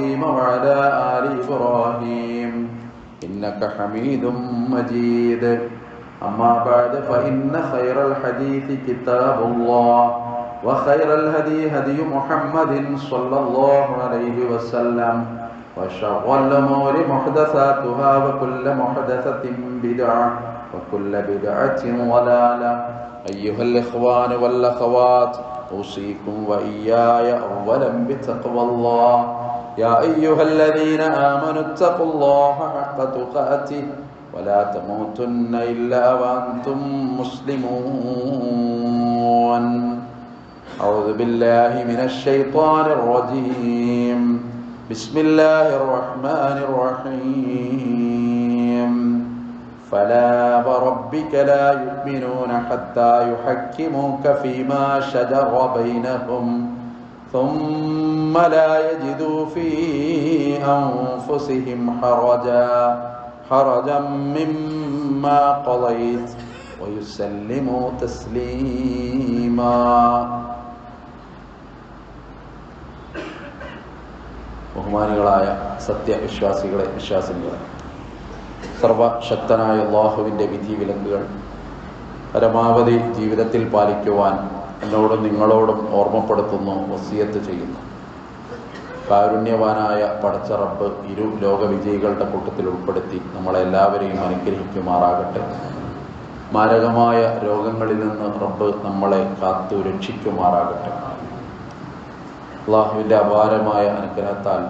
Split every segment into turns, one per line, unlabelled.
إبراهيم وعلى آل إبراهيم إنك حميد مجيد. أما بعد فإن خير الحديث كتاب الله وخير الهدي هدي محمد صلى الله عليه وسلم وشر الأمور محدثاتها وكل محدثة بدعة وكل بدعة ضلالة. أيها الإخوان والأخوات أوصيكم وإياي أولا بتقوى الله. يا أيها الذين آمنوا اتقوا الله حق تقاته ولا تموتن إلا وأنتم مسلمون. أعوذ بالله من الشيطان الرجيم. بسم الله الرحمن الرحيم. فلا وربك لا يؤمنون حتى يحكموك فيما شجر بينهم. ثم لا يجدوا في أنفسهم حرجا حرجا مما قضيت ويسلموا تسليما ബഹുമാനികളായ സത്യവിശ്വാസികളെ വിശ്വാസിനികളെ സർവശക്തനായ അള്ളാഹുവിൻ്റെ വിധി വിലക്കുകൾ പരമാവധി ജീവിതത്തിൽ പാലിക്കുവാൻ എന്നോടും നിങ്ങളോടും ഓർമ്മപ്പെടുത്തുന്നു വസിയത്ത് ചെയ്യുന്നു. കാരുണ്യവാനായ പടച്ച റബ്ബ് ഇരു ലോകവിജയികളുടെ കൂട്ടത്തിൽ ഉൾപ്പെടുത്തി നമ്മളെല്ലാവരെയും അനുഗ്രഹിക്കുമാറാകട്ടെ. മാരകമായ രോഗങ്ങളിൽ നിന്ന് റബ്ബ് നമ്മളെ കാത്തു രക്ഷിക്കുമാറാകട്ടെ. അള്ളാഹുവിന്റെ അപാരമായ അനുഗ്രഹത്താൽ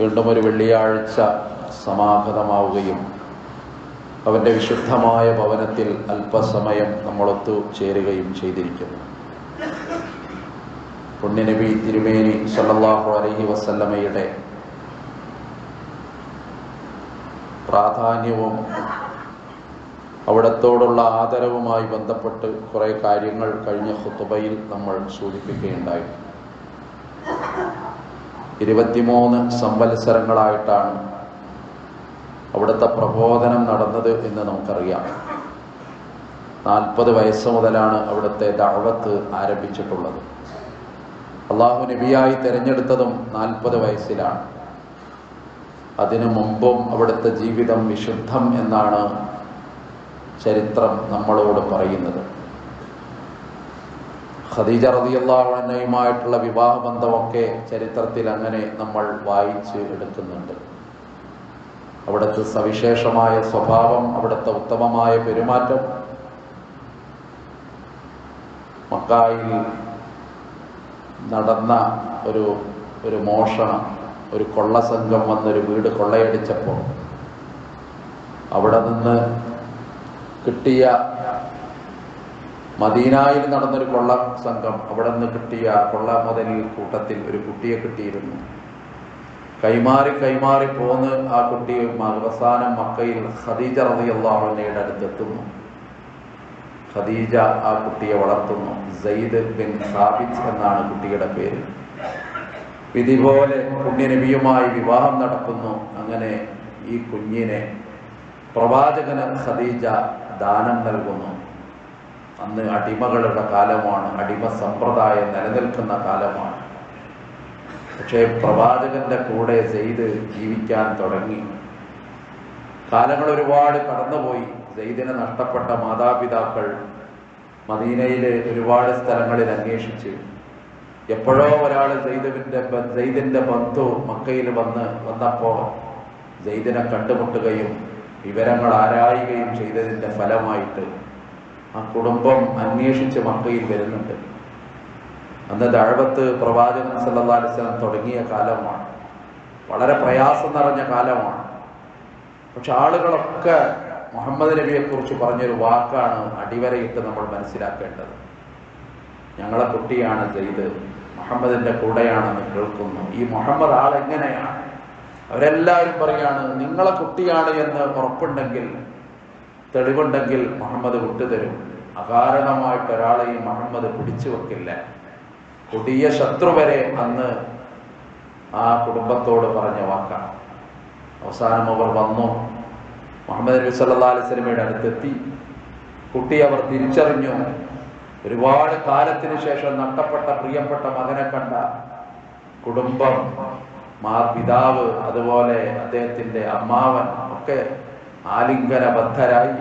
വീണ്ടും ഒരു വെള്ളിയാഴ്ച സമാഗതമാവുകയും അവന്റെ വിശുദ്ധമായ ഭവനത്തിൽ അല്പസമയം നമ്മളൊത്തു ചേരുകയും ചെയ്തിരിക്കുന്നു. പുണ്യനബി തിരുമേനി സല്ലാഹു അലഹി വസല്ലമയുടെ പ്രാധാന്യവും അവിടത്തോടുള്ള ആദരവുമായി ബന്ധപ്പെട്ട് കുറേ കാര്യങ്ങൾ കഴിഞ്ഞ ഹുത്തുബയിൽ നമ്മൾ സൂചിപ്പിക്കുകയുണ്ടായി. ഇരുപത്തിമൂന്ന് സംവത്സരങ്ങളായിട്ടാണ് അവിടുത്തെ പ്രബോധനം നടന്നത് എന്ന് നമുക്കറിയാം. നാൽപ്പത് വയസ്സ് മുതലാണ് അവിടുത്തെ ദഅവത്ത് ആരംഭിച്ചിട്ടുള്ളത്. അള്ളാഹു നബിയായി തിരഞ്ഞെടുത്തതും നാൽപ്പത് വയസ്സിലാണ്. അതിനു മുമ്പും അവിടുത്തെ ജീവിതം വിശുദ്ധം എന്നാണ് ചരിത്രം നമ്മളോട് പറയുന്നത്. ഖദീജ റതിയുള്ളവണ്ണയുമായിട്ടുള്ള വിവാഹബന്ധമൊക്കെ ചരിത്രത്തിൽ അങ്ങനെ നമ്മൾ വായിച്ച് എടുക്കുന്നുണ്ട്. അവിടുത്തെ സവിശേഷമായ സ്വഭാവം അവിടുത്തെ ഉത്തമമായ പെരുമാറ്റം. മക്കായിൽ നടന്ന ഒരു ഒരു മോഷണം ഒരു കൊള്ളസംഘം വന്നൊരു വീട് കൊള്ളയടിച്ചപ്പോൾ അവിടെ നിന്ന് കിട്ടിയ മദീനായിൽ നടന്നൊരു കൊള്ള സംഘം അവിടെ നിന്ന് കിട്ടിയ കൊള്ള മുതലിൽ കൂട്ടത്തിൽ ഒരു കുട്ടിയെ കിട്ടിയിരുന്നു. കൈമാറി കൈമാറി പോന്ന് ആ കുട്ടി അവസാനം മക്കയിൽ ഖദീജ റളിയല്ലാഹുവിനയുടെ അടുത്തെത്തുന്നു. ഖദീജ ആ കുട്ടിയെ വളർത്തുന്നു. സയ്യിദ് ബിൻ സാബിദ് എന്നാണ് കുട്ടിയുടെ പേര്. വിധി പോലെ പുണ്യനബിയുമായി വിവാഹം നടക്കുന്നു. അങ്ങനെ ഈ കുഞ്ഞിനെ പ്രവാചകന് ഖദീജ ദാനം നൽകുന്നു. അന്ന് അടിമകളുടെ കാലമാണ്. അടിമ സമ്പ്രദായം നിലനിൽക്കുന്ന കാലമാണ്. പക്ഷേ പ്രവാചകന്റെ കൂടെ സെയ്ത് ജീവിക്കാൻ തുടങ്ങി. കാലങ്ങൾ ഒരുപാട് കടന്നുപോയി. സെയ്ദിന് നഷ്ടപ്പെട്ട മാതാപിതാക്കൾ മദീനയിലെ ഒരുപാട് സ്ഥലങ്ങളിൽ അന്വേഷിച്ച്. എപ്പോഴോ ഒരാൾ സെയ്ദുവിന്റെ സെയ്ദിന്റെ ബന്ധു മക്കയിൽ വന്ന് വന്നപ്പോൾ സെയ്ദിനെ കണ്ടുമുട്ടുകയും വിവരങ്ങൾ ആരായുകയും ചെയ്തതിന്റെ ഫലമായിട്ട് ആ കുടുംബം അന്വേഷിച്ച് മക്കയിൽ വരുന്നുണ്ട്. അന്ന് ദഴവത്ത് പ്രവാചകൻ വസല്ലം തുടങ്ങിയ കാലമാണ്. വളരെ പ്രയാസം നിറഞ്ഞ കാലമാണ്. പക്ഷെ ആളുകളൊക്കെ മുഹമ്മദ് നബിയെ കുറിച്ച് പറഞ്ഞൊരു വാക്കാണ് അടിവരയിട്ട് നമ്മൾ മനസ്സിലാക്കേണ്ടത്. ഞങ്ങളെ കുട്ടിയാണ് ചെയ്ത് മുഹമ്മദിന്റെ കൂടെയാണെന്ന് കേൾക്കുന്നു. ഈ മുഹമ്മദ് ആൾ എങ്ങനെയാണ്? അവരെല്ലാവരും പറയാണ് നിങ്ങളെ കുട്ടിയാണ് എന്ന് ഉറപ്പുണ്ടെങ്കിൽ തെളിവുണ്ടെങ്കിൽ മുഹമ്മദ് വിട്ടുതരും. അകാരണമായിട്ട് ഒരാളെയും മുഹമ്മദ് പിടിച്ചു വെക്കില്ല. കൊടിയ ശത്രു വരെ അന്ന് ആ കുടുംബത്തോട് പറഞ്ഞ വാക്കാണ്. അവസാനം അവർ വന്നു. മുഹമ്മദ് നബി സല്ലാ അലൈഹി സ്വലമയുടെ അടുത്തെത്തി. കുട്ടി അവർ തിരിച്ചറിഞ്ഞു. ഒരുപാട് കാലത്തിന് ശേഷം നഷ്ടപ്പെട്ട പ്രിയപ്പെട്ട മകനെ കണ്ട കുടുംബം മാ പിതാവ് അതുപോലെ അദ്ദേഹത്തിന്റെ അമ്മാവൻ ഒക്കെ ആലിംഗനബദ്ധരായി.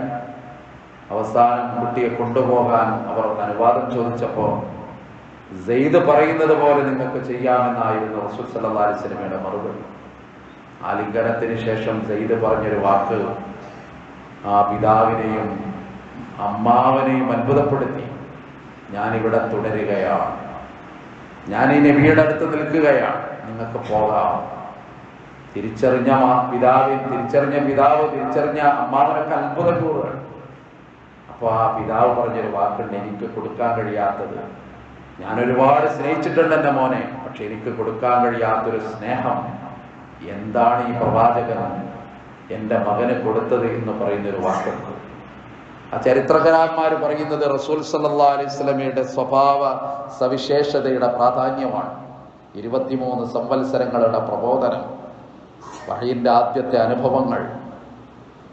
അവസാനം കുട്ടിയെ കൊണ്ടുപോകാൻ അവർ അനുവാദം ചോദിച്ചപ്പോൾ സെയ്ദ് പറയുന്നത് പോലെ നിങ്ങൾക്ക് ചെയ്യാമെന്നായിരുന്നു റസൂൽ സല്ലല്ലാഹു അലൈഹി വസല്ലമയുടെ മറുപടി. ആലിംഗനത്തിന് ശേഷം സെയ്ദ് പറഞ്ഞൊരു വാക്ക് ആ പിതാവിനെയും അമ്മാവനെയും അത്ഭുതപ്പെടുത്തി. ഞാനിവിടെ തുടരുകയാണ്. ഞാൻ ഈ നബിയുടെ അടുത്ത് നിൽക്കുകയാണ്. നിങ്ങൾക്ക് പോകാം. തിരിച്ചറിഞ്ഞ പിതാവിൻ തിരിച്ചറിഞ്ഞ പിതാവ് തിരിച്ചറിഞ്ഞ അമ്മാവനൊക്കെ അത്ഭുതം കൂടുകയാണ് അപ്പൊ ആ പിതാവ് പറഞ്ഞൊരു വാക്കുണ്ട് എനിക്ക് കൊടുക്കാൻ കഴിയാത്തത്. ഞാൻ ഒരുപാട് സ്നേഹിച്ചിട്ടുണ്ട് എന്റെ മോനെ പക്ഷെ എനിക്ക് കൊടുക്കാൻ കഴിയാത്തൊരു സ്നേഹം. എന്താണ് ഈ പ്രവാചകൻ എന്റെ മകന് കൊടുത്തത് എന്ന് പറയുന്ന ഒരു വാക്കുണ്ട് ആ ചരിത്രകാരന്മാർ പറയുന്നത് റസൂൽ സല്ലാ അലൈഹി സ്വലമയുടെ സ്വഭാവ സവിശേഷതയുടെ പ്രാധാന്യമാണ്. ഇരുപത്തിമൂന്ന് സംവത്സരങ്ങളുടെ പ്രബോധനം വഹയിന്റെ ആദ്യത്തെ അനുഭവങ്ങൾ.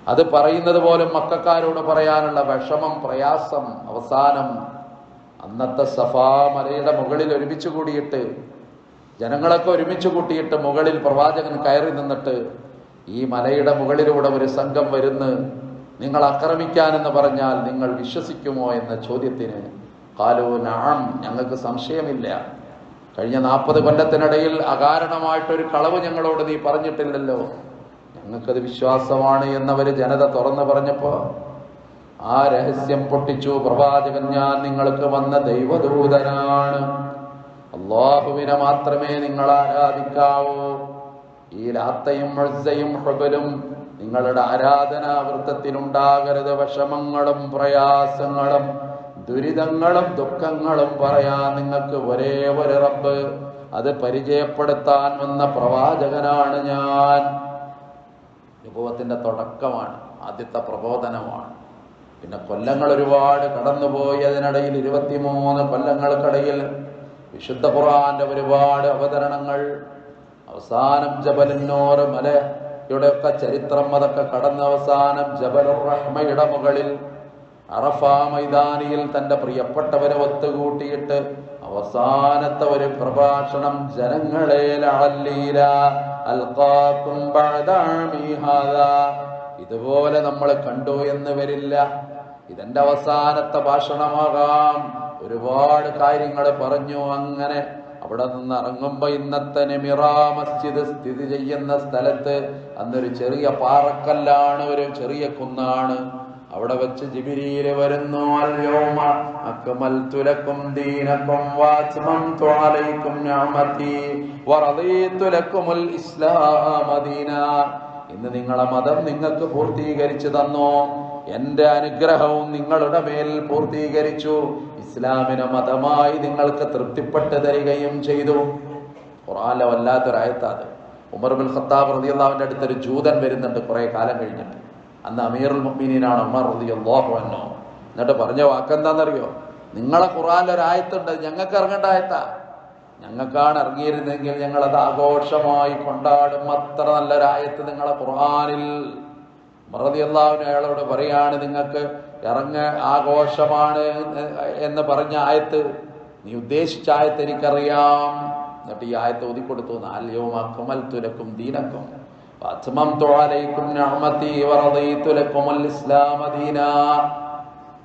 അത് പറയുന്നത് പോലും മക്കാരോട് പറയാനുള്ള വിഷമം പ്രയാസം അവസാനം അന്നത്തെ സഫാ മലയുടെ മുകളിൽ ഒരുമിച്ച് കൂടിയിട്ട് ജനങ്ങളൊക്കെ ഒരുമിച്ച് കൂട്ടിയിട്ട് മുകളിൽ പ്രവാചകൻ കയറി നിന്നിട്ട് ഈ മലയുടെ മുകളിലൂടെ ഒരു സംഘം വരുന്ന് നിങ്ങൾ ആക്രമിക്കാനെന്ന് പറഞ്ഞാൽ നിങ്ങൾ വിശ്വസിക്കുമോ എന്ന ചോദ്യത്തിന് കാലോ നാം ഞങ്ങൾക്ക് സംശയമില്ല. കഴിഞ്ഞ നാൽപ്പത് കൊല്ലത്തിനിടയിൽ അകാരണമായിട്ടൊരു കളവ് ഞങ്ങളോട് നീ പറഞ്ഞിട്ടില്ലല്ലോ. ഞങ്ങൾക്കത് വിശ്വാസമാണ് എന്നവര് ജനത തുറന്നു പറഞ്ഞപ്പോ ആ രഹസ്യം പൊട്ടിച്ചു. പ്രവാചകൻ ഞാൻ നിങ്ങൾക്ക് വന്ന ദൈവദൂതനാണ്. അള്ളാഹുവിനെ മാത്രമേ നിങ്ങൾ ആരാധിക്കാവൂ. ഈ ലാത്തയും മഴയും ഹുബലും നിങ്ങളുടെ ആരാധനാ വൃത്തത്തിലുണ്ടാകരുത് വിഷമങ്ങളും പ്രയാസങ്ങളും ദുരിതങ്ങളും ദുഃഖങ്ങളും പറയാൻ നിങ്ങൾക്ക് ഒരേ ഒരു റബ്ബ്. അത് പരിചയപ്പെടുത്താൻ വന്ന പ്രവാചകനാണ് ഞാൻ. അനുഭവത്തിന്റെ തുടക്കമാണ് ആദ്യത്തെ പ്രബോധനമാണ്. പിന്നെ കൊല്ലങ്ങൾ ഒരുപാട് കടന്നുപോയി അതിനിടയിൽ ഇരുപത്തിമൂന്ന് കൊല്ലങ്ങൾക്കിടയിൽ വിശുദ്ധ ഖുറാന്റെ ഒരുപാട് അവതരണങ്ങൾ അവസാനം ജബലിന്നോർ മലയുടെയൊക്കെ ചരിത്രം അതൊക്കെ കടന്ന് അവസാനം ജബലുറഹ്മയുടെ മുകളിൽ അറഫ മൈതാനിയിൽ തന്റെ പ്രിയപ്പെട്ടവരെ ഒത്തുകൂട്ടിയിട്ട് അവസാനത്തെ ഒരു പ്രഭാഷണം ജനങ്ങളെ അൽഖാക്കും. ഇതുപോലെ നമ്മൾ കണ്ടു എന്ന് വരില്ല ഇതെന്റെ അവസാനത്തെ ഭാഷണമാകാം. ഒരുപാട് കാര്യങ്ങൾ പറഞ്ഞു. അങ്ങനെ അവിടെ നിന്ന് ഇറങ്ങുമ്പോ ഇന്നത്തെ നെമിറാ മസ്ജിദ് സ്ഥിതി ചെയ്യുന്ന സ്ഥലത്ത് അന്നൊരു ചെറിയ പാറക്കല്ലാണ് ഒരു ചെറിയ കുന്നാണ്. അവിടെ വെച്ച് ജിബിരിയിൽ വരുന്നു അല്യോമ അക്മൽതു ലക്കും ദീനക്കും വാത്മംതു അലൈക്കും ഞാമത്തി വറദീതു ലക്കുമുൽ ഇസ്ലാമ ദീനാ. ഇന്ന് നിങ്ങളെ മതം നിങ്ങൾക്ക് പൂർത്തീകരിച്ചു തന്നു. എന്റെ അനുഗ്രഹവും നിങ്ങളുടെ മേൽ പൂർത്തീകരിച്ചു. ഇസ്ലാമിനെ മതമായി നിങ്ങൾക്ക് തൃപ്തിപ്പെട്ട് തരികയും ചെയ്തു. ഖുറാനിലെ വല്ലാത്തൊരായത്താത് ഉമർ ബിൻ ഖത്താബ് റളിയല്ലാഹുവിന്റെ അടുത്തൊരു ജൂതൻ വരുന്നുണ്ട് കുറെ കാലം കഴിഞ്ഞിട്ട്. അന്ന് അമീറുൽ മുഅ്മിനീനാണ് ഉമർ റതിയുള്ളാഹു എന്നോ എന്നിട്ട് പറഞ്ഞ വാക്കെന്താണെന്നറിയോ നിങ്ങളെ ഖുറാനിൽ ഒരു ആയത്തുണ്ട്. ഞങ്ങൾക്ക് ഇറങ്ങേണ്ട ആയത്താ. ഞങ്ങൾക്കാണ് ഇറങ്ങിയിരുന്നെങ്കിൽ ഞങ്ങളത് ആഘോഷമായി കൊണ്ടാടും. അത്ര നല്ലൊരായത്ത് നിങ്ങളെ ഖുർആനിൽ. മറതി അള്ളാഹുവിന് അയാളോട് പറയാണ് നിങ്ങൾക്ക് ഇറങ്ങ ആഘോഷമാണ് എന്ന് പറഞ്ഞ ആയത്ത് നീ ഉദ്ദേശിച്ച ആയത്ത് എനിക്കറിയാം. എന്നിട്ട് ഈ ആയത്ത് ഒതുക്കൊടുത്തു നാല്യവുമാക്കും അക്കമൽ തുലക്കും ദീനക്കും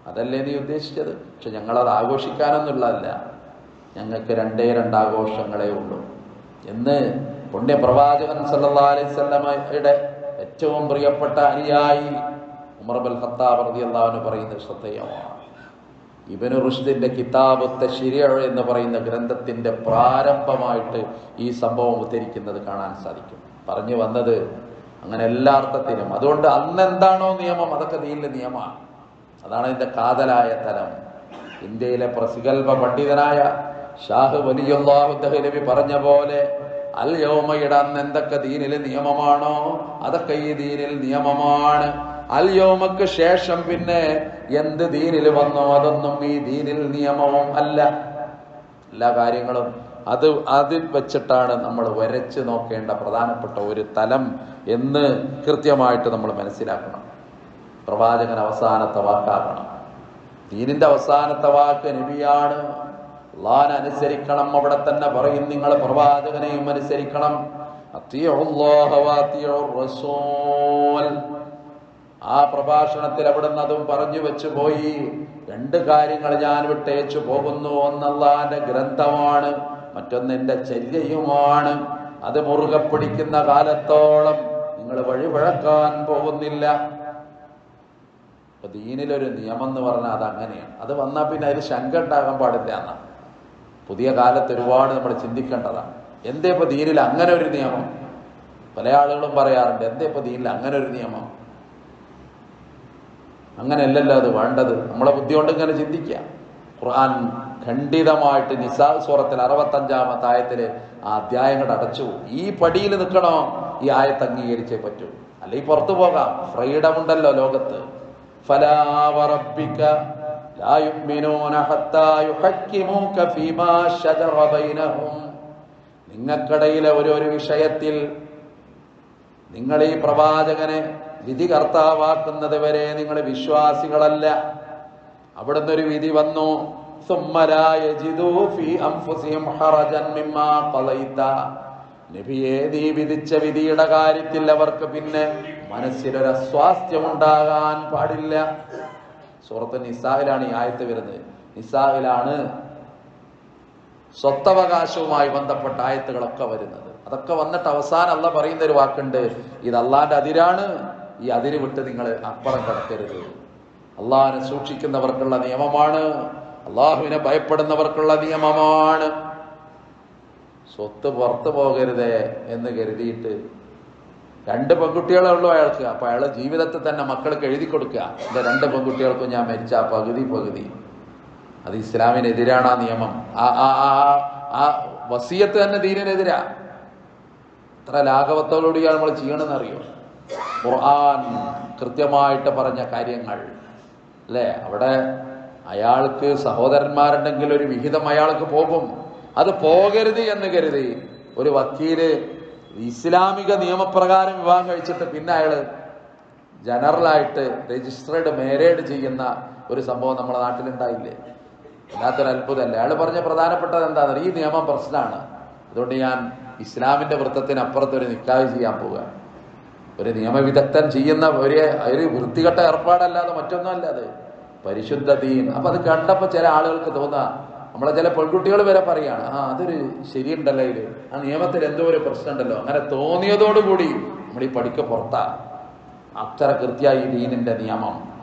അതല്ലേ നീ ഉദ്ദേശിച്ചത്? പക്ഷെ ഞങ്ങളത് ആഘോഷിക്കാനൊന്നുള്ളതല്ല. ഞങ്ങൾക്ക് രണ്ടേ രണ്ടാഘോഷങ്ങളേ ഉള്ളൂ. എന്ന് പുണ്യപ്രവാചകൻ സല്ലാ അലൈവല്ലമയുടെ ഏറ്റവും പ്രിയപ്പെട്ട അനുയായി ഉമർബൽ ഖത്താബ് റതി അള്ളാഹുവിന് പറയുന്ന ശ്രദ്ധേയമാണ്. ഇബനു റുഷ്ദിന്റെ കിതാബ് തശിരിയ എന്ന് പറയുന്ന ഗ്രന്ഥത്തിന്റെ പ്രാരംഭമായിട്ട് ഈ സംഭവം ഉദ്ധരിക്കുന്നത് കാണാൻ സാധിക്കും. പറഞ്ഞു വന്നത് അങ്ങനെ എല്ലാ അർത്ഥത്തിലും. അതുകൊണ്ട് അന്ന് എന്താണോ നിയമം അതൊക്കെ ദീനിലെ നിയമമാണ്. അതാണ് ഇതിന്റെ കാതലായ തലം. ഇന്ത്യയിലെ പ്രസിഗൽഭ പണ്ഡിതനായ ഷാഹ് വലിയ പറഞ്ഞ പോലെ അൽ അന്ന് എന്തൊക്കെ ദീനിൽ നിയമമാണോ? അതൊക്കെ ഈ ദീനിൽ നിയമമാണ്. അൽ യൗമക്ക് ശേഷം പിന്നെ എന്ത് ദീനിൽ വന്നോ? അതൊന്നും ഈ ദീനിൽ നിയമവും അല്ല. എല്ലാ കാര്യങ്ങളും അത് അതിൽ വെച്ചിട്ടാണ് നമ്മൾ വരച്ച് നോക്കേണ്ട പ്രധാനപ്പെട്ട ഒരു തലം എന്ന് കൃത്യമായിട്ട് നമ്മൾ മനസ്സിലാക്കണം. പ്രവാചകൻ അവസാനത്തെ വാക്കാക്കണം ദീനിന്റെ അവസാനത്തെ വാക്ക് നബിയാണ്. അള്ളാഹിനെ അനുസരിക്കണം. അവിടെ തന്നെ പറയും നിങ്ങൾ പ്രവാചകനെയും അനുസരിക്കണം. ആ പ്രഭാഷണത്തിൽ അവിടുന്ന് അതും പറഞ്ഞു വെച്ചു പോയി. രണ്ട് കാര്യങ്ങൾ ഞാൻ വിട്ടേച്ചു പോകുന്നു. ഒന്നല്ലാന്റെ ഗ്രന്ഥമാണ് മറ്റൊന്ന് എന്റെ ചര്യയുമാണ്. അത് മുറുകെ പിടിക്കുന്ന കാലത്തോളം നിങ്ങൾ വഴിപഴക്കാൻ പോകുന്നില്ല. അപ്പൊ ദീനിലൊരു നിയമം എന്ന് പറഞ്ഞാൽ അത് അങ്ങനെയാണ് അത് വന്നാൽ പിന്നെ അതിൽ ശങ്ക ഉണ്ടാകാൻ പാടില്ല എന്നാണ് പുതിയ കാലത്ത് ഒരുപാട് നമ്മൾ ചിന്തിക്കേണ്ടതാണ്. എന്തേ ഇപ്പൊ ദീനിൽ അങ്ങനെ ഒരു നിയമം? പല ആളുകളും പറയാറുണ്ട് എന്തേ ഇപ്പൊ ദീനിൽ അങ്ങനെ ഒരു നിയമം? അങ്ങനെയല്ലല്ലോ അത് വേണ്ടത്. നമ്മളെ ബുദ്ധി കൊണ്ട് ഇങ്ങനെ ചിന്തിക്കുക. ഖുർആൻ ഖണ്ഡിതമായിട്ട് നിസാ സ്വറത്തിൽ അറുപത്തഞ്ചാമത്തെ ആയത്തിൽ ആ അധ്യായങ്ങൾ അടച്ചു. ഈ പടിയിൽ നിൽക്കണോ? ഈ ആയത്ത് അംഗീകരിച്ചേ പറ്റൂ. അല്ലെങ്കിൽ പുറത്തു പോകാം. ഫ്രീഡം ഉണ്ടല്ലോ ലോകത്ത്. ഫലാ വറബ്ബിക ലാ യുഅ്മിനൂന ഹത്താ യുഹക്കിമൂക ഫീമാ ശജറ ബൈനഹും നിങ്ങൾക്കിടയിലെ ഒരു ഒരു വിഷയത്തിൽ നിങ്ങൾ ഈ പ്രവാചകനെ വിധി കർത്താവാക്കുന്നത് വരെ നിങ്ങൾ വിശ്വാസികളല്ല അവിടുന്ന് ഒരു വിധി വന്നു ثم لا يجدوا في أنفسهم حرجا مما قضيت. നബിയെ നീ വിധിച്ച വിധിയുടെ കാര്യത്തിൽ അവർക്ക് പിന്നെ മനസ്സിലൊരു അസ്വാസ്ഥ്യം ഉണ്ടാകാൻ പാടില്ല സൂറത്ത് നിസാഹിലാണ് ഈ ആയത്ത് വരുന്നത്. നിസാഹിലാണ് സ്വത്തവകാശവുമായി ബന്ധപ്പെട്ട ആയത്തുകളൊക്കെ വരുന്നത്. അതൊക്കെ വന്നിട്ട് അവസാനം അല്ല പറയുന്ന ഒരു വാക്കുണ്ട്. ഇത് അള്ളാന്റെ അതിരാണ്. ഈ അതിര് വിട്ട് നിങ്ങൾ അപ്പുറം കടക്കരുത്. അള്ളാഹിനെ സൂക്ഷിക്കുന്നവർക്കുള്ള നിയമമാണ്. അള്ളാഹുവിനെ ഭയപ്പെടുന്നവർക്കുള്ള നിയമമാണ്. സ്വത്ത് പുറത്തു പോകരുതേ എന്ന് കരുതിയിട്ട് രണ്ട് പെൺകുട്ടികളെ ഉള്ളൂ അയാൾക്ക്. അപ്പൊ അയാളെ ജീവിതത്തെ തന്നെ മക്കൾക്ക് എഴുതി കൊടുക്കുക. എന്റെ രണ്ട് പെൺകുട്ടികൾക്കും ഞാൻ മരിച്ച പകുതി പകുതി. അത് ഇസ്ലാമിനെതിരാണ് ആ നിയമം. ആ ആ ആ വസീയത്ത് തന്നെ ദീനിനെതിരാ. എത്ര ലാഘവത്തോടുകൂടിയാണ് നമ്മൾ ചെയ്യണമെന്ന് അറിയോ ഖുർആൻ കൃത്യമായിട്ട് പറഞ്ഞ കാര്യങ്ങൾ. അല്ലേ? അവിടെ അയാൾക്ക് സഹോദരന്മാരുണ്ടെങ്കിൽ ഒരു വിഹിതം അയാൾക്ക് പോകും. അത് പോകരുത് എന്ന് കരുതി ഒരു വക്കീൽ ഇസ്ലാമിക നിയമപ്രകാരം വിവാഹം കഴിച്ചിട്ട് പിന്നെ അയാൾ ജനറലായിട്ട് രജിസ്റ്റേർഡ് മേരേഡ് ചെയ്യുന്ന ഒരു സംഭവം നമ്മുടെ നാട്ടിലുണ്ടായില്ലേ? വല്ലാത്തൊരു അത്ഭുതമല്ലേ? അയാൾ പറഞ്ഞ പ്രധാനപ്പെട്ടത് എന്താണെന്ന് ഈ നിയമം പ്രശ്നമാണ്. അതുകൊണ്ട് ഞാൻ ഇസ്ലാമിന്റെ വൃത്തത്തിന് അപ്പുറത്ത് ഒരു നിക്കാഹ് ചെയ്യാൻ പോവുക. ഒരു നിയമവിദഗ്ധൻ ചെയ്യുന്ന ഒരു ഒരു വൃത്തികെട്ട ഏർപ്പാടല്ലാതെ മറ്റൊന്നും അത്. പരിശുദ്ധ ദീൻ. അപ്പൊ അത് കണ്ടപ്പോ ചില ആളുകൾക്ക് തോന്നാ നമ്മളെ ചില പെൺകുട്ടികൾ വരെ പറയാണ് ആ അതൊരു ശരിയുണ്ടല്ലോ ഇത്. ആ നിയമത്തിൽ എന്തോ ഒരു പ്രശ്നമുണ്ടല്ലോ. അങ്ങനെ തോന്നിയതോടുകൂടി നമ്മൾ ഈ പഠിക്ക പുറത്താ. അത്ര കൃത്യമായി ദീനിന്റെ നിയമം.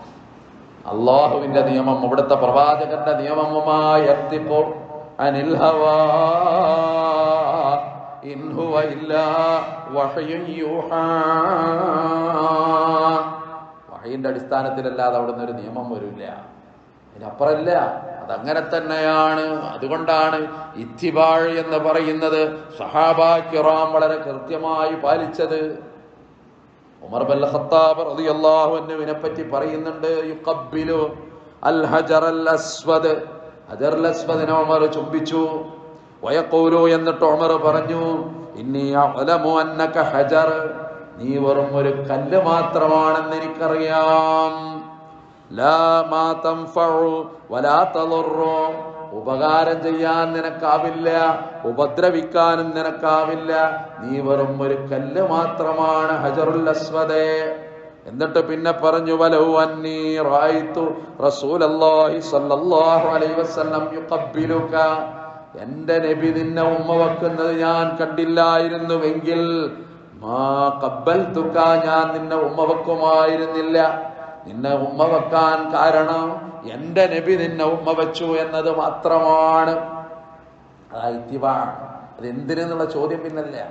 അള്ളാഹുവിന്റെ നിയമം ഇവിടുത്തെ പ്രവാചകന്റെ നിയമവുമായി എത്തിപ്പോ വഹയിന്റെ അടിസ്ഥാനത്തിലല്ലാതെ അവിടുന്ന് ഒരു നിയമം വരില്ല. ഇതിനപ്പുറല്ല അതങ്ങനെ തന്നെയാണ്. അതുകൊണ്ടാണ് ഇത്തിബാഴ് എന്ന് പറയുന്നത് സഹാബാക്കിറാം വളരെ കൃത്യമായി പാലിച്ചത്. ഉമർ ബൽ ഖത്താബ് റളിയല്ലാഹു അൻഹുവിനെ പറ്റി പറയുന്നുണ്ട് യുഖബ്ബിലു അൽ ഹജർ അസ്വദ് ഹജർ അസ്വദിനെ ഉമർ ചുംബിച്ചു. വയഖൂലു എന്നിട്ട് ഉമർ പറഞ്ഞു ഇന്നി അഅലമു അന്നക ഹജർ. നീ വെറും ഒരു കല്ല് മാത്രമാണെന്ന് എനിക്കറിയാം. ഉപകാരം ചെയ്യാൻ നിനക്കാവില്ല ഉപദ്രവിക്കാനും നിനക്കാവില്ല. നീ വെറും ഒരു കല്ല് മാത്രമാണ് ഹജറുൽ അസ്വദേ. എന്നിട്ട് പിന്നെ പറഞ്ഞു വലൗ അന്നീ സല്ലല്ലാഹു അലൈഹി വസല്ലം നബി നിന്നെ ഉമ്മ വെക്കുന്നത് ഞാൻ കണ്ടില്ലായിരുന്നുവെങ്കിൽ മാ കബ്ബൽതുക ഞാൻ നിന്നെ ഉമ്മ വെക്കുമായിരുന്നില്ല. നിന്നെ ഉമ്മ വെക്കാൻ കാരണം എന്റെ നബി നിന്നെ ഉമ്മ വെച്ചു എന്നത് മാത്രമാണ്. അത് എന്തിനെന്നുള്ള ചോദ്യം പിന്നല്ല.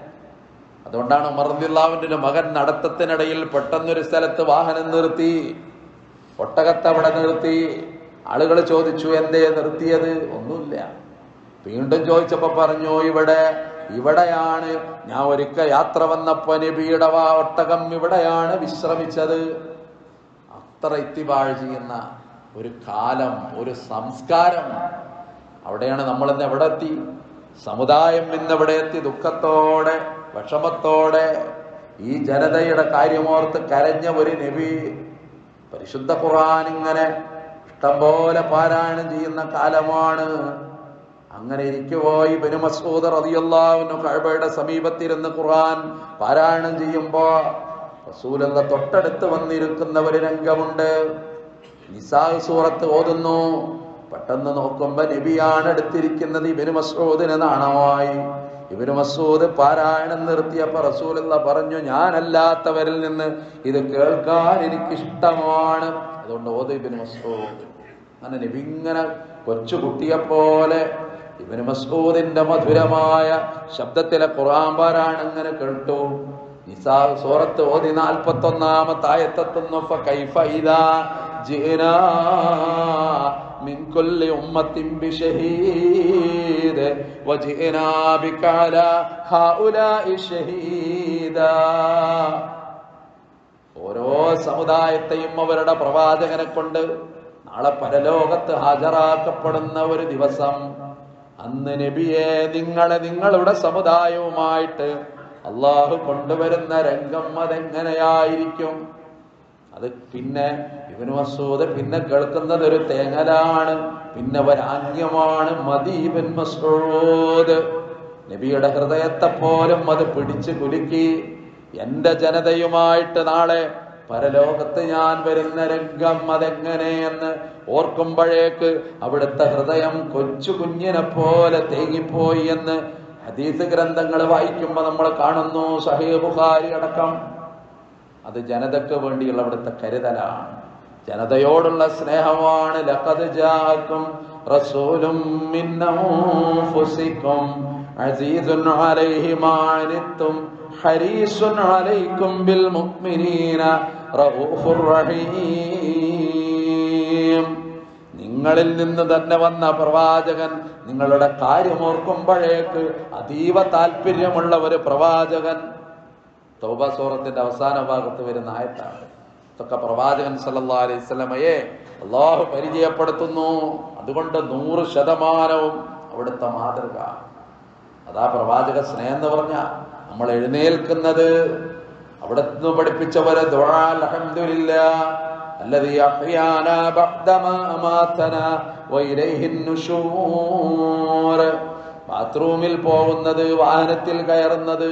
അതുകൊണ്ടാണ് ഉമർദില്ലാവിന്റെ മകൻ നടത്തത്തിനിടയിൽ പെട്ടെന്നൊരു സ്ഥലത്ത് വാഹനം നിർത്തി. ഒട്ടകത്തെ അവിടെ നിർത്തി. ആളുകൾ ചോദിച്ചു എന്തേ നിർത്തിയത്? ഒന്നുമില്ല. വീണ്ടും ചോദിച്ചപ്പോ പറഞ്ഞു ഇവിടെ ഇവിടെയാണ്. ഞാൻ ഒരിക്കൽ യാത്ര വന്നപ്പോ നബിയുടെ ഒട്ടകം ഇവിടെയാണ് വിശ്രമിച്ചത്. അത്ര ഇത്തിവാഴ് ചെയ്യുന്ന ഒരു കാലം ഒരു സംസ്കാരം അവിടെയാണ് നമ്മൾ ഇന്ന് എവിടെ എത്തി സമുദായം ഇന്ന് എവിടെ എത്തി ദുഃഖത്തോടെ വിഷമത്തോടെ ഈ ജനതയുടെ കാര്യമോർത്ത് കരഞ്ഞ ഒരു നബി പരിശുദ്ധ ഖുർആൻ ഇങ്ങനെ ഇഷ്ടംപോലെ പാരായണം ചെയ്യുന്ന കാലമാണ്. അങ്ങനെ ഇരിക്കുവോ? ഇബനു മസൂദ് റളിയല്ലാഹു കഅബയുടെ സമീപത്തിരുന്ന് ഖുർആൻ പാരായണം ചെയ്യുമ്പോ റസൂലുള്ള തൊട്ടടുത്ത് വന്നിരിക്കുന്ന ഒരു രംഗമുണ്ട്. നിസാഹ് സൂറത്ത് ഓതുന്നു. പെട്ടെന്ന് നോക്കുമ്പോ നബിയാണ് അടുത്തിരിക്കുന്നത് ഇവർ മസൂദിന് നാണമായി. ഇവർ മസൂദ് പാരായണം നിർത്തിയപ്പോ റസൂലുള്ള പറഞ്ഞു ഞാനല്ലാത്തവരിൽ നിന്ന് ഇത് കേൾക്കാൻ എനിക്ക് ഇഷ്ടമാണ് അതുകൊണ്ട് ഓത് ഇബിന് മസൂദ്. അങ്ങനെ നബി ഇങ്ങനെ കൊച്ചു പോലെ ഇബിന് മസൂദിന്റെ മധുരമായ ശബ്ദത്തിലെ ഖുർആൻ പാരായണം ഇങ്ങനെ കേട്ടു. നിസാ സൂറത്ത് ഓതി നാൽപ്പത്തി ഒന്നാമത്തെ ആയത്തെത്തുന്നു ജിനാ മിൻ കുല്ലി ഉമ്മത്തിൻ ബിശഹീദ് വജിനാ ബിക അലാ ഹൗലാഇ ഓരോ സമുദായത്തെയും അവരുടെ പ്രവാചകനെ കൊണ്ട് നാളെ പരലോകത്ത് ഹാജരാക്കപ്പെടുന്ന ഒരു ദിവസം അന്ന് നബിയെ നിങ്ങളെ നിങ്ങളുടെ സമുദായവുമായിട്ട് അള്ളാഹു കൊണ്ടുവരുന്ന രംഗം അതെങ്ങനെയായിരിക്കും? അത് പിന്നെ ഇവന് മസൂദ് പിന്നെ കേൾക്കുന്നത് ഒരു തേങ്ങലാണ് പിന്നെ ഒരാംഗ്യമാണ് മദീബൻ മസൂദ്. നബിയുടെ ഹൃദയത്തെ പോലും അത് പിടിച്ചു കുലുക്കി. എന്റെ ജനതയുമായിട്ട് നാളെ പരലോകത്ത് ഞാൻ വരുന്ന രംഗം അതെങ്ങനെയെന്ന് ഓർക്കുമ്പോഴേക്ക് അവിടുത്തെ ഹൃദയം കൊച്ചു കുഞ്ഞിനെ പോലെ തേങ്ങിപ്പോയി എന്ന് ഹദീസ് ഗ്രന്ഥങ്ങൾ വായിക്കുമ്പോൾ നമ്മൾ കാണുന്നു സഹേ ബുഖാരി അടക്കം. അത് ജനതയ്ക്ക് വേണ്ടിയുള്ള അവിടുത്തെ കരുതലാണ്. ജനതയോടുള്ള സ്നേഹമാണ്. ലഖദ് ജാഅക്കും റസൂലും മിൻ അൻഫുസിക്കും അസീസുൻ അലൈഹി മാ അനിത്തും ഹരീസുൻ അലൈക്കും ബിൽ മുഅ്മിനീന റഊഫുർ റഹീം. നിങ്ങളിൽ നിന്ന് തന്നെ വന്ന പ്രവാചകൻ നിങ്ങളുടെ കാര്യമോർക്കുമ്പോഴേക്ക് അതീവ താല്പര്യമുള്ള ഒരു പ്രവാചകൻ. തൗബ സൂറത്തിന്റെ അവസാന ഭാഗത്ത് വരുന്ന ആയത്താണ്. ഇതൊക്കെ പ്രവാചകൻ സല്ലാ അലൈഹി വസല്ലമയെ അള്ളാഹു പരിചയപ്പെടുത്തുന്നു. അതുകൊണ്ട് നൂറ് ശതമാനവും അവിടുത്തെ മാതൃക. അതാ പ്രവാചക സ്നേഹം എന്ന് പറഞ്ഞ നമ്മൾ എഴുന്നേൽക്കുന്നത്. അവിടെ നിന്ന് പഠിപ്പിച്ചവരെ ദുആ അൽഹംദുലില്ലാ الذي أحيانا بعدما أماتنا وإليه النشور ബാത്റൂമിൽ പോകുന്നത് വാഹനത്തിൽ കയറുന്നത്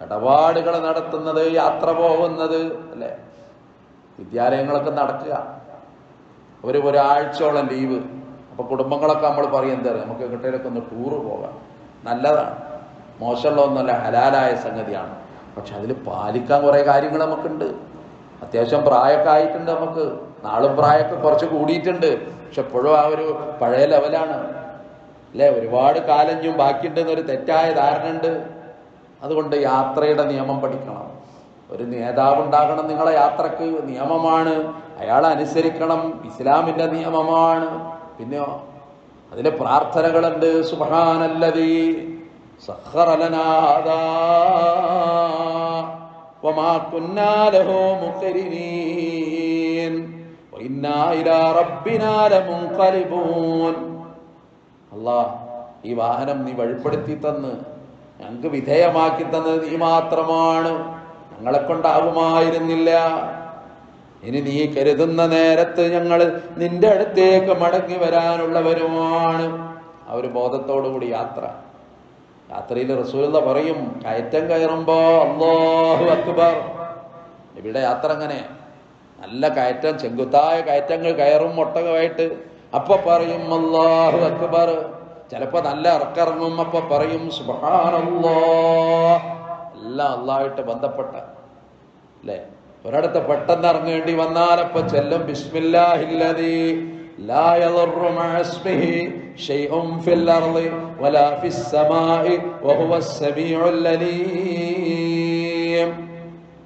ഇടപാടുകൾ നടത്തുന്നത് യാത്ര പോകുന്നത് അല്ലേ വിദ്യാലയങ്ങളൊക്കെ നടക്കുക ഒരു ഒരാഴ്ചയോളം ലീവ് അപ്പൊ കുടുംബങ്ങളൊക്കെ നമ്മൾ പറയും എന്താ പറയുക നമുക്ക് എങ്ങോട്ടേലൊക്കെ ഒന്ന് ടൂറ് പോകാം നല്ലതാണ് മോശമുള്ള ഒന്നല്ല ഹലാലായ സംഗതിയാണ് പക്ഷെ അതിൽ പാലിക്കാൻ കുറെ കാര്യങ്ങൾ നമുക്കുണ്ട് അത്യാവശ്യം പ്രായമൊക്കെ ആയിട്ടുണ്ട് നമുക്ക്. നാളും പ്രായമൊക്കെ കുറച്ച് കൂടിയിട്ടുണ്ട്. പക്ഷെ ഇപ്പോഴും ആ ഒരു പഴയ ലെവലാണ് അല്ലെ? ഒരുപാട് കാലം ഞാൻ ബാക്കിയുണ്ടെന്നൊരു തെറ്റായ ധാരണ ഉണ്ട്. അതുകൊണ്ട് യാത്രയുടെ നിയമം പഠിക്കണം. ഒരു നേതാവ് ഉണ്ടാകണം നിങ്ങളെ യാത്രയ്ക്ക്. നിയമമാണ്. അയാൾ അനുസരിക്കണം. ഇസ്ലാമിന്റെ നിയമമാണ്. പിന്നെ അതിന് പ്രാർത്ഥനകളുണ്ട്. സുബാനല്ലതി സഹറലനാദാ അള്ളാ ഈ വാഹനം നീ വഴിപ്പെടുത്തി തന്ന്. ഞങ്ങൾക്ക് വിധേയമാക്കി തന്നത് നീ മാത്രമാണ്. ഞങ്ങളെ കൊണ്ടാകുമായിരുന്നില്ല ഇനി നീ കരുതുന്ന നേരത്ത് ഞങ്ങൾ നിന്റെ അടുത്തേക്ക് മടങ്ങി വരാനുള്ളവരുമാണ്. ആ ഒരു ബോധത്തോടു കൂടി യാത്ര. യാത്രയിൽ റസൂലുള്ള പറയും കയറ്റം കയറുമ്പോ അള്ളാഹു അക്ബർ. ഇവിടെ യാത്ര അങ്ങനെ. നല്ല കയറ്റം ചെങ്കുത്തായ കയറ്റങ്ങൾ കയറും ഒട്ടകമായിട്ട് അപ്പൊ പറയും അള്ളാഹു അക്ബർ. ചിലപ്പോ നല്ല ഇറക്കിറങ്ങും അപ്പൊ പറയും സുബാനല്ലോ എല്ലാം അള്ളാഹായിട്ട് ബന്ധപ്പെട്ട അല്ലേ? ഒരിടത്ത് പെട്ടെന്ന് ഇറങ്ങേണ്ടി വന്നാലപ്പോ ചെല്ലും ബിസ്മില്ലാഹില്ലദീ. لا يضر مع اسمه شيء في الأرض ولا في السماء وهو السميع العليم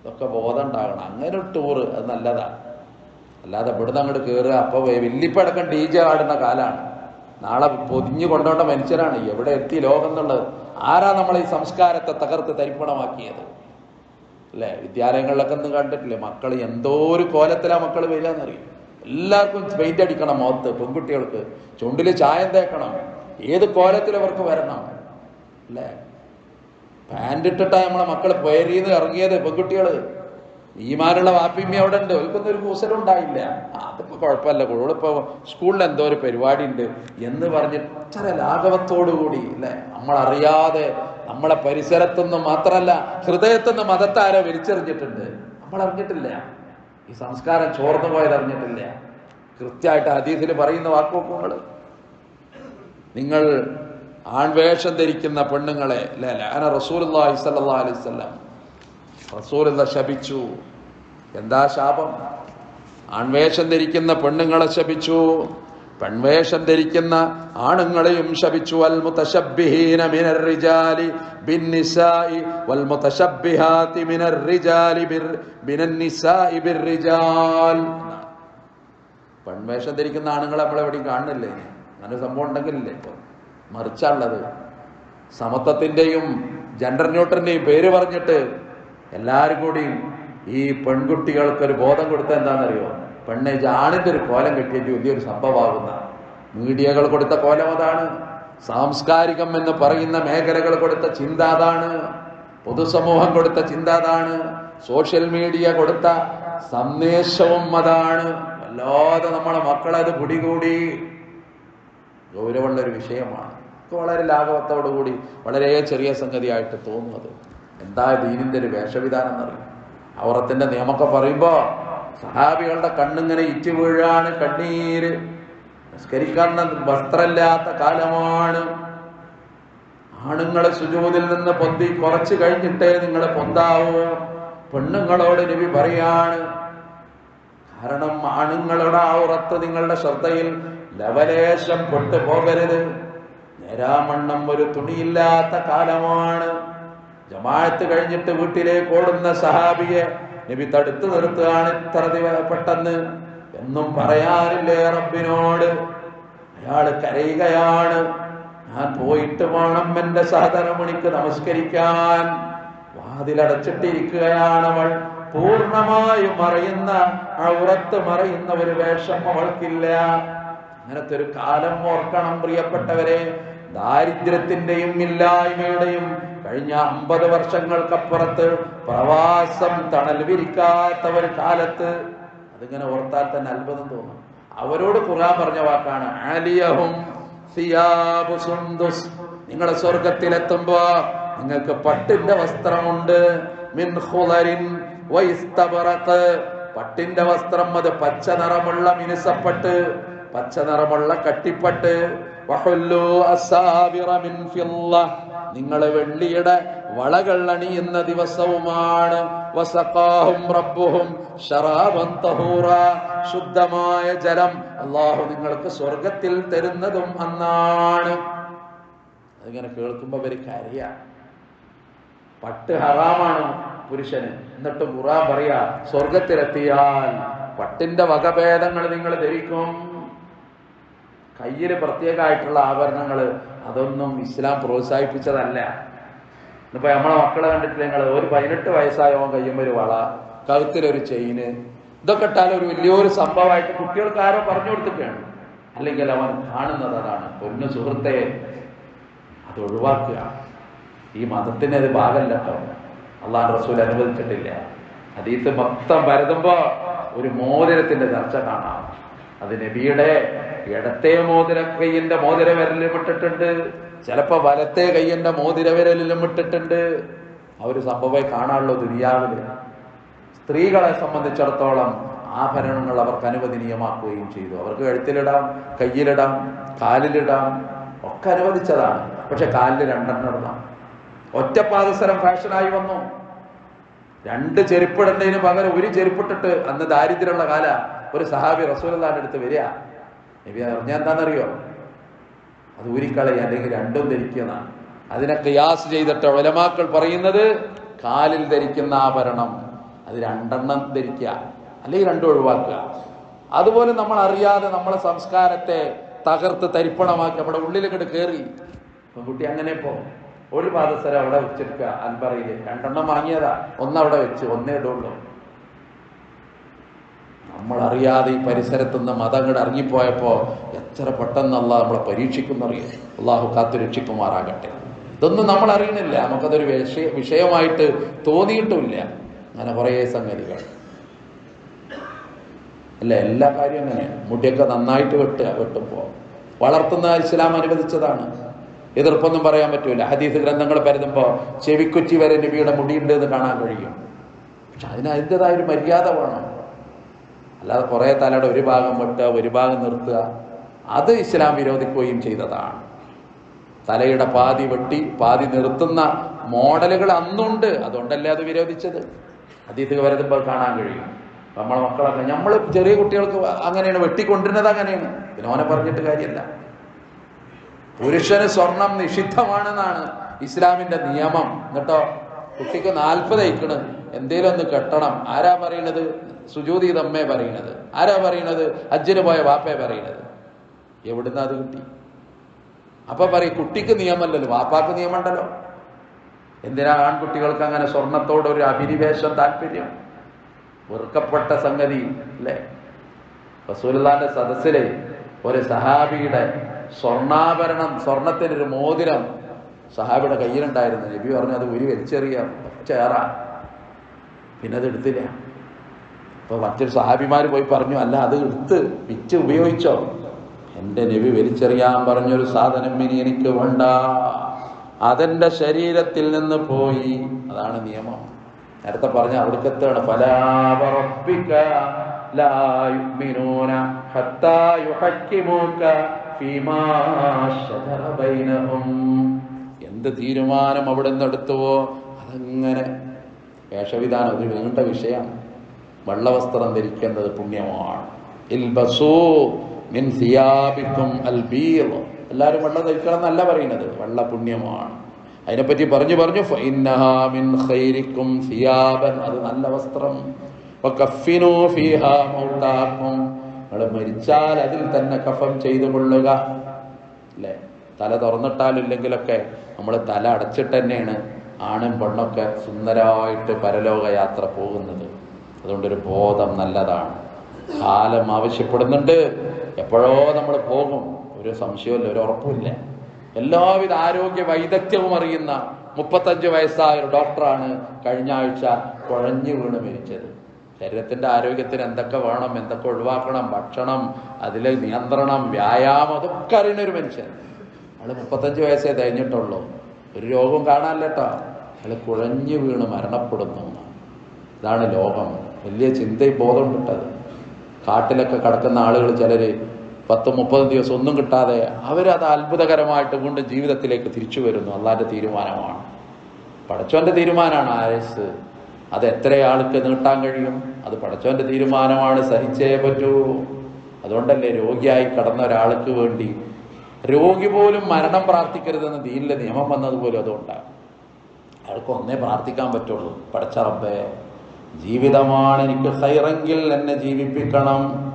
ഇതൊക്കെ ബോധം ഉണ്ടാകണം അങ്ങനെ ഒരു ടൂറ് അത് നല്ലതാണ് അല്ലാതെ ഇവിടുന്ന് അങ്ങോട്ട് കയറുക അപ്പൊ വെല്ലിപ്പടക്കം ഡി ജെ ആടുന്ന കാലാണ് നാളെ പൊതിഞ്ഞു കൊണ്ടോണ്ട മനുഷ്യരാണ് എവിടെ എത്തി ലോകം എന്നുള്ളത് ആരാ നമ്മളെ ഈ സംസ്കാരത്തെ തകർത്ത് തരിപ്പണമാക്കിയത് അല്ലേ വിദ്യാലയങ്ങളിലൊക്കെ ഒന്നും കണ്ടിട്ടില്ലേ മക്കൾ എന്തോ ഒരു കോലത്തിലാ മക്കൾ വരിക എന്നറിയും എല്ലാവർക്കും പെയിന്റ് അടിക്കണം മുഖത്ത് പെൺകുട്ടികൾക്ക്. ചുണ്ടിൽ ചായം തേക്കണം. ഏത് കോലത്തിൽ അവർക്ക് വരണം. അല്ലേ? പാന്റ് ഇട്ടിട്ടാ നമ്മളെ മക്കൾ പേരിന്ന് ഇറങ്ങിയത് പെൺകുട്ടികൾ ഈമാനുള്ള വാപ്പിമ്മ അവിടെ ഉണ്ട്. ഒരുക്കുന്ന ഒരു കൂസലും ഉണ്ടായില്ല. അതിപ്പോ കുഴപ്പമില്ല. കുഴപ്പമിപ്പോ സ്കൂളിൽ എന്തോ ഒരു പരിപാടി ഉണ്ട് എന്ന് പറഞ്ഞ് ഇത്ര ലാഘവത്തോടു കൂടി അല്ലെ? നമ്മൾ അറിയാതെ നമ്മളെ പരിസരത്തുനിന്ന് മാത്രമല്ല ഹൃദയത്തുനിന്ന് മതത്താരോ വലിച്ചെറിഞ്ഞിട്ടുണ്ട് നമ്മൾ അറിഞ്ഞിട്ടില്ല ഈ സംസ്കാരം ചോർന്നു പോയത് അറിഞ്ഞിട്ടില്ല കൃത്യമായിട്ട് ഹദീസിൽ പറയുന്ന വാക്കുവെപ്പുകൾ നിങ്ങൾ ആൺവേഷം ധരിക്കുന്ന പെണ്ണുങ്ങളെ അല്ലെ ലാന റസൂലുള്ളാഹി സ്വല്ലല്ലാഹു അലൈഹി വസല്ലം റസൂലുള്ള ശപിച്ചു? എന്താ ശാപം? ആൺവേഷം ധരിക്കുന്ന പെണ്ണുങ്ങളെ ശപിച്ചു. പെൺവേഷം ധരിക്കുന്ന ആണുങ്ങളെയും ശപിച്ചു. പെൺവേഷം ധരിക്കുന്ന ആണുങ്ങളെ നമ്മളെവിടെയും കാണുന്നില്ലേ? അങ്ങനെ സംഭവം ഉണ്ടെങ്കിലല്ലേ ഇപ്പൊ? മറിച്ചാണുള്ളത്. സമത്വത്തിന്റെയും ജെൻഡർ ന്യൂട്രന്റെയും പേര് പറഞ്ഞിട്ട് എല്ലാവരും കൂടി ഈ പെൺകുട്ടികൾക്കൊരു ബോധം കൊടുത്ത എന്താണെന്നറിയോ? പെണ്ണെ ജാണിന്റെ ഒരു കോലം കെട്ടിയിട്ട് വലിയൊരു സംഭവമാകുന്ന മീഡിയകൾ കൊടുത്ത കോലം അതാണ്. സാംസ്കാരികം എന്ന് പറയുന്ന മേഖലകൾ കൊടുത്ത ചിന്ത അതാണ്. പൊതുസമൂഹം കൊടുത്ത ചിന്ത അതാണ്. സോഷ്യൽ മീഡിയ കൊടുത്ത സന്ദേശവും അതാണ്. വല്ലാതെ നമ്മളെ മക്കളത് പിടികൂടി. ഗൗരവമുള്ള ഒരു വിഷയമാണ് വളരെ ലാഘവത്തോടുകൂടി വളരെ ചെറിയ സംഗതിയായിട്ട് തോന്നുന്നത്. എന്താ ദീനിന്റെ ഒരു വേഷവിധാനം എന്നറിയാം? അവറത്തിന്റെ നിയമമൊക്കെ പറയുമ്പോ സഹാബികളുടെ കണ്ണിങ്ങനെ ഇറ്റു വീഴാണ് കണ്ണീര്. നിസ്കരിക്കാൻ വസ്ത്രമില്ലാത്ത കാലമാണ്. ആണുങ്ങളെ സുജൂതിൽ നിന്ന് പൊന്തി കുറച്ച് കഴിഞ്ഞിട്ടേ നിങ്ങളെ പൊന്താവൂ. പെണ്ണുങ്ങളോട് രവി പറയാണ് കാരണം ആണുങ്ങളുടെ ആ ഉറത്ത് നിങ്ങളുടെ ശ്രദ്ധയിൽ ലവലേശം പൊട്ടു പോകരുത് നേരാമണ്ണം ഒരു തുണിയില്ലാത്ത കാലമാണ്. ജമാഅത്ത് കഴിഞ്ഞിട്ട് വീട്ടിലേക്ക് ഓടുന്ന സഹാബിയെ നബി തടുത്തു നിർത്തുകയാണ് ഇത്ര പെട്ടെന്ന്. എന്നും പറയാനില്ലേ റബ്ബിനോട്. അയാൾ കരയുകയാണ്. ഞാൻ പോയിട്ട് വേണം എന്റെ സഹതരമണിക്ക് നമസ്കരിക്കാൻ. വാതിലടച്ചിട്ടിരിക്കുകയാണ് അവൾ. പൂർണമായും മറയുന്ന ഔറത്ത് മറയുന്ന ഒരു വേഷം അവൾക്കില്ല. അങ്ങനത്തെ ഒരു കാലം ഓർക്കണം പ്രിയപ്പെട്ടവരെ. ദാരിദ്ര്യത്തിന്റെയും ഇല്ലായ്മയുടെയും കഴിഞ്ഞ അമ്പത് വർഷങ്ങൾക്കപ്പുറത്ത് പ്രവാസം തണൽ വിരിക്കാത്ത ഒരു കാലത്ത് അതിങ്ങനെ ഓർത്താൽ തന്നെ അത്ഭുതം തോന്നും. അവരോട് ഖുർആൻ പറഞ്ഞ വാക്കാണ് ആലിയഹും നിങ്ങളെ സ്വർഗത്തിലെത്തുമ്പോ നിങ്ങൾക്ക് പട്ടിന്റെ വസ്ത്രമുണ്ട്. മിൻ പട്ടിന്റെ വസ്ത്രം അത് പച്ച നിറമുള്ള മിനുസപ്പട്ട് പച്ച നിറമുള്ള കട്ടിപ്പട്ട്. മിൻ ഫില്ല. നിങ്ങൾ വെള്ളിയുടെ വളകൾ അണിയുന്ന ദിവസവുമാണ്. ശുദ്ധമായ ജലം അള്ളാഹു നിങ്ങൾക്ക് സ്വർഗത്തിൽ തരുന്നതും അന്നാണ്. അതിങ്ങനെ കേൾക്കുമ്പോ അവർ കരയ. പട്ട് ഹറാമാണ് പുരുഷന്. എന്നിട്ട് മുറാ പറയാ സ്വർഗത്തിലെത്തിയാൽ പട്ടിന്റെ വകഭേദങ്ങൾ നിങ്ങൾ ധരിക്കും. കയ്യിൽ പ്രത്യേകമായിട്ടുള്ള ആഭരണങ്ങൾ അതൊന്നും ഇസ്ലാം പ്രോത്സാഹിപ്പിച്ചതല്ല. ഇന്നിപ്പോ നമ്മളെ മക്കളെ കണ്ടിട്ട് നിങ്ങൾ ഒരു പതിനെട്ട് വയസ്സായവൻ കഴിയുമ്പോൾ ഒരു വള കഴുത്തിലൊരു ചെയിന് ഇതൊക്കെ ഇട്ടാൽ ഒരു വലിയൊരു സംഭവമായിട്ട് കുട്ടികൾക്ക് ആരോ പറഞ്ഞു കൊടുത്തിട്ടാണ് അല്ലെങ്കിൽ അവൻ കാണുന്നത് അതാണ്. പൊന്നു സുഹൃത്തെ അത് ഒഴിവാക്കുക. ഈ മതത്തിന് അത് ഭാഗമല്ല അള്ളാഹ് റസൂൽ അനുവദിച്ചിട്ടില്ല. അതീത്ത് മൊത്തം പരതുമ്പോ ഒരു മോതിരത്തിന്റെ ചർച്ച കാണാം. അത് നബിയുടെ ഇടത്തെ മോതിര കയ്യന്റെ മോതിര വിരലിലും ഇട്ടിട്ടുണ്ട്. ചിലപ്പോ വലത്തെ കയ്യന്റെ മോതിര വിരലിലും ഇട്ടിട്ടുണ്ട്. ആ ഒരു സംഭവം കാണാനുള്ളൂ ദുനിയാവിൽ. സ്ത്രീകളെ സംബന്ധിച്ചിടത്തോളം ആഭരണങ്ങൾ അവർക്ക് അനുവദനീയമാക്കുകയും ചെയ്തു. അവർക്ക് കഴുത്തിലിടാം കയ്യിലിടാം കാലിലിടാം ഒക്കെ അനുവദിച്ചതാണ്. പക്ഷെ കാലിൽ രണ്ടെണ്ണം ഇടണം. ഒറ്റപ്പാദസരം ഫാഷനായി വന്നു. രണ്ട് ചെരുപ്പിടേണ്ടതിന് പകരം ഒരു ചെരുപ്പിട്ടിട്ട് അന്ന് ദാരിദ്ര്യമുള്ള കാല ഒരു സഹാബി റസൂലിന്റെ അടുത്ത് വരിക. നബി അറിഞ്ഞാൽ എന്താണെന്നറിയോ? അത് ഊരിക്കളയുക അല്ലെങ്കിൽ രണ്ടും ധരിക്കുന്നതാണ് അതിനെ ക്രിയാസ് ചെയ്തിട്ട് ഒലമാക്കൾ പറയുന്നത് കാലിൽ ധരിക്കുന്ന ആഭരണം അത് രണ്ടെണ്ണം ധരിക്കുക അല്ലെങ്കിൽ രണ്ടും ഒഴിവാക്കുക. അതുപോലെ നമ്മൾ അറിയാതെ നമ്മളെ സംസ്കാരത്തെ തകർത്ത് തരിപ്പണമാക്കി നമ്മുടെ ഉള്ളിലേക്കിട്ട് കയറി പെൺകുട്ടി അങ്ങനെ പോ. ഒരു പാദസരം അവിടെ വെച്ചെടുക്കുക അൻപറയിൽ. രണ്ടെണ്ണം വാങ്ങിയതാ. ഒന്നവിടെ വെച്ച് ഒന്നേ ഇടുള്ളൂ നമ്മൾ അറിയാതെ ഈ പരിസരത്തുനിന്ന് മതങ്ങൾ ഇറങ്ങിപ്പോയപ്പോൾ എത്ര പെട്ടെന്നല്ല നമ്മളെ പരീക്ഷിക്കുന്നറിയോ അള്ളാഹു കാത്തു രക്ഷിക്കുമാറാകട്ടെ. ഇതൊന്നും നമ്മൾ അറിയണില്ല. നമുക്കതൊരു വിഷയ വിഷയമായിട്ട് തോന്നിയിട്ടുമില്ല. അങ്ങനെ കുറേ സംഗതികൾ. അല്ല എല്ലാ കാര്യവും അങ്ങനെയാണ് മുടിയൊക്കെ നന്നായിട്ട് വെട്ടുക വെട്ടുമ്പോൾ വളർത്തുന്ന ഇസ്ലാം അനുവദിച്ചതാണ്. എതിർപ്പൊന്നും പറയാൻ പറ്റൂല. ഹദീസ് ഗ്രന്ഥങ്ങൾ പരതുമ്പോൾ ചെവിക്കുച്ചി വരെ നബിയുടെ മുടിയുണ്ട് എന്ന് കാണാൻ കഴിയും. പക്ഷെ അതിന് അതിന്റെതായ ഒരു മര്യാദ വേണം. അല്ലാതെ കുറേ തലയുടെ ഒരു ഭാഗം വെട്ടുക ഒരു ഭാഗം നിർത്തുക അത് ഇസ്ലാം വിരോധിക്കുകയും ചെയ്തതാണ്. തലയുടെ പാതി വെട്ടി പാതി നിർത്തുന്ന മോഡലുകൾ അന്നുണ്ട്. അതുകൊണ്ടല്ലേ അത് വിരോധിച്ചത്? അതീത് വരുമ്പോൾ കാണാൻ കഴിയും. നമ്മളെ മക്കളൊക്കെ നമ്മൾ ചെറിയ കുട്ടികൾക്ക് അങ്ങനെയാണ് വെട്ടിക്കൊണ്ടിരുന്നത് അങ്ങനെയാണ്. പിന്നെ ഓനെ പറഞ്ഞിട്ട് കാര്യമല്ല. പുരുഷന് സ്വർണം നിഷിദ്ധമാണെന്നാണ് ഇസ്ലാമിന്റെ നിയമം. എന്നിട്ടോ കുട്ടിക്ക് നാൽപ്പത് അയക്കണ്. എന്തേലും ഒന്ന് കെട്ടണം. ആരാ പറയണത് സുജോതി തമ്മേ പറയണത് ആരാ പറയണത് അജ്ജന് പോയ വാപ്പയെ പറയണത് എവിടുന്ന് അത് കിട്ടി? അപ്പൊ പറയും കുട്ടിക്ക് നിയമമല്ലല്ലോ വാപ്പാക്ക് നിയമമുണ്ടല്ലോ എന്തിനാ ആൺകുട്ടികൾക്ക് അങ്ങനെ സ്വർണത്തോട് ഒരു അഭിനിവേശം താല്പര്യം? വെറുക്കപ്പെട്ട സംഗതി അല്ലേ? റസൂലിന്റെ സദസ്സിലെ ഒരു സഹാബിയുടെ സ്വർണാഭരണം ഒരു മോതിരം സഹാബിയുടെ കയ്യിലുണ്ടായിരുന്നു. നബി പറഞ്ഞു അത് ഒരു വലിച്ചെറിയ. ചേറാ പിന്നെ അത് എടുത്തില്ല അപ്പൊ മറ്റൊരു സഹാബിമാർ പോയി പറഞ്ഞു അല്ല അത് എടുത്ത് വിറ്റ് ഉപയോഗിച്ചോ? എന്റെ നബി വലിച്ചെറിയാൻ പറഞ്ഞൊരു സാധനം ഇനി എനിക്ക് വേണ്ട. അതെന്റെ ശരീരത്തിൽ നിന്ന് പോയി. അതാണ് നിയമം. നേരത്തെ പറഞ്ഞ ശജറ ബൈനഹും. എന്ത് തീരുമാനം അവിടെ നിന്ന് എടുത്തുവോ? അതങ്ങനെ വേഷവിധാനം ഒരു നീണ്ട വിഷയമാണ് വെള്ളവസ്ത്രം ധരിക്കേണ്ടത് പുണ്യമാണ്. എല്ലാവരും വെള്ളം ധരിക്കണം എന്നല്ല പറയുന്നത്. വെള്ള പുണ്യമാണ്. അതിനെപ്പറ്റി പറഞ്ഞു പറഞ്ഞു അത് നല്ല വസ്ത്രം. നിങ്ങൾ മരിച്ചാൽ അതിൽ തന്നെ കഫം ചെയ്തു കൊള്ളുക. അല്ലേ? തല തുറന്നിട്ടാലില്ലെങ്കിലൊക്കെ നമ്മൾ തല അടച്ചിട്ട് തന്നെയാണ് ആണും പെണ്ണൊക്കെ സുന്ദരമായിട്ട് പരലോകയാത്ര പോകുന്നത്. അതുകൊണ്ടൊരു ബോധം നല്ലതാണ്. കാലം ആവശ്യപ്പെടുന്നുണ്ട്. എപ്പോഴോ നമ്മൾ പോകും. ഒരു സംശയമില്ല ഒരു ഉറപ്പുമില്ല. എല്ലാവിധ ആരോഗ്യ വൈദഗ്ധ്യവും അറിയുന്ന മുപ്പത്തഞ്ച് വയസ്സായ ഒരു ഡോക്ടറാണ് കഴിഞ്ഞ ആഴ്ച കുഴഞ്ഞു വീണ് മരിച്ചത്. ശരീരത്തിന്റെ ആരോഗ്യത്തിന് എന്തൊക്കെ വേണം എന്തൊക്കെ ഒഴിവാക്കണം ഭക്ഷണം അതിലെ നിയന്ത്രണം വ്യായാമം അതൊക്കെ അറിയുന്ന ഒരു മനുഷ്യൻ. അയാൾ മുപ്പത്തഞ്ച് വയസ്സേ കഴിഞ്ഞിട്ടുള്ളൂ ഒരു രോഗം കാണാനില്ലട്ടോ. അയാൾ കുഴഞ്ഞു വീണ് മരണപ്പെടുന്നു. ഇതാണ് ലോകം. വലിയ ചിന്തയും ബോധം കിട്ടത് കാട്ടിലൊക്കെ കിടക്കുന്ന ആളുകൾ ചിലർ പത്ത് മുപ്പത് ദിവസം ഒന്നും കിട്ടാതെ അവരത് അത്ഭുതകരമായിട്ട് കൊണ്ട് ജീവിതത്തിലേക്ക് തിരിച്ചു വരുന്നു. അല്ലാതെ തീരുമാനമാണ്. പടച്ചോന്റെ തീരുമാനമാണ് ആയസ്. അത് എത്ര ആൾക്ക് നീട്ടാൻ കഴിയും? അത് പടച്ചോന്റെ തീരുമാനമാണ്. സഹിച്ചേ പറ്റൂ. അതുകൊണ്ടല്ലേ രോഗിയായി കടന്ന ഒരാൾക്ക് വേണ്ടി രോഗി പോലും മരണം പ്രാർത്ഥിക്കരുതെന്ന് ദീനിലെ നിയമം വന്നതുപോലും അതുകൊണ്ടാണ്. അയാൾക്ക് ഒന്നേ പ്രാർത്ഥിക്കാൻ പറ്റുള്ളൂ. പടച്ച റബ്ബേ ജീവിതമാണ് എനിക്ക് ഹൈറെങ്കിൽ എന്നെ ജീവിപ്പിക്കണം.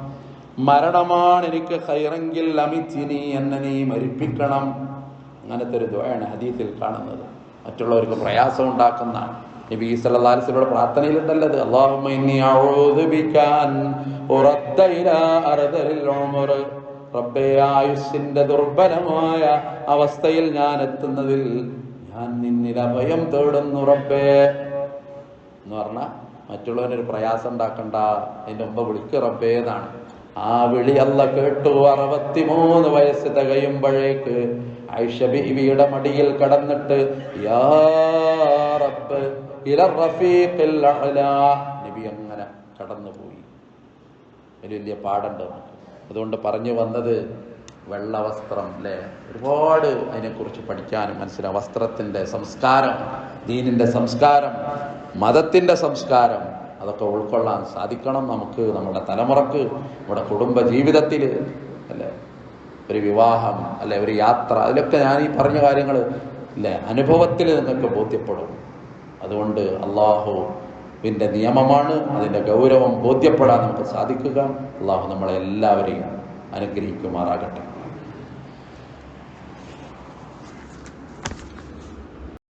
മരണമാണ് എനിക്ക് ഹൈറെങ്കിൽ അമിച്ചിനി എന്നെ നീ മരിപ്പിക്കണം. അങ്ങനത്തെ ഒരു ദ്വയാണ് ഹദീസിൽ കാണുന്നത്. മറ്റുള്ളവർക്ക് പ്രയാസം ഉണ്ടാക്കുന്ന നബി അലൈഹി വസല്ലമയുടെ റബ്ബേ ആയുസ്സിന്റെ ദുർബലമായ അവസ്ഥയിൽ ഞാൻ എത്തുന്നതിൽ ഞാൻ നിന്നിൽ അഭയം തേടുന്നു റബ്ബേ എന്ന് പറഞ്ഞ മറ്റുള്ളവനൊരു പ്രയാസം ഉണ്ടാക്കണ്ട. എന്റെ മുമ്പ് വിളിക്ക് റബ്ബേ എന്നാണ്. ആ വിളി അല്ല കേട്ടു അറുപത്തിമൂന്ന് വയസ്സ് തികയുമ്പോഴേക്ക് ഐഷ ബീവിയുടെ മടിയിൽ കടന്നിട്ട് യാ റഫീഖിൽ. നബി അങ്ങനെ കടന്നുപോയി. വലിയ പാടുണ്ട് നമുക്ക്. അതുകൊണ്ട് പറഞ്ഞു വന്നത് വെള്ളവസ്ത്രം വസ്ത്രം അല്ലേ ഒരുപാട് അതിനെക്കുറിച്ച് പഠിക്കാനും മനസ്സിലാവും വസ്ത്രത്തിന്റെ സംസ്കാരം ദീനിന്റെ സംസ്കാരം മതത്തിന്റെ സംസ്കാരം അതൊക്കെ ഉൾക്കൊള്ളാൻ സാധിക്കണം നമുക്ക് നമ്മുടെ തലമുറയ്ക്ക് നമ്മുടെ കുടുംബ ജീവിതത്തിൽ അല്ലേ ഒരു വിവാഹം അല്ലെ ഒരു യാത്ര അതിലൊക്കെ ഞാൻ ഈ പറഞ്ഞ കാര്യങ്ങൾ അല്ലേ അനുഭവത്തിൽ നിങ്ങൾക്ക് ബോധ്യപ്പെടും. അതുകൊണ്ട് അള്ളാഹു ിന്റെ നിയമമാണ് അതിന്റെ ഗൗരവം ബോധ്യപ്പെടാൻ നമുക്ക് സാധിക്കുക. അള്ളാഹു നമ്മളെ എല്ലാവരെയും അനുഗ്രഹിക്കുമാറാകട്ടെ.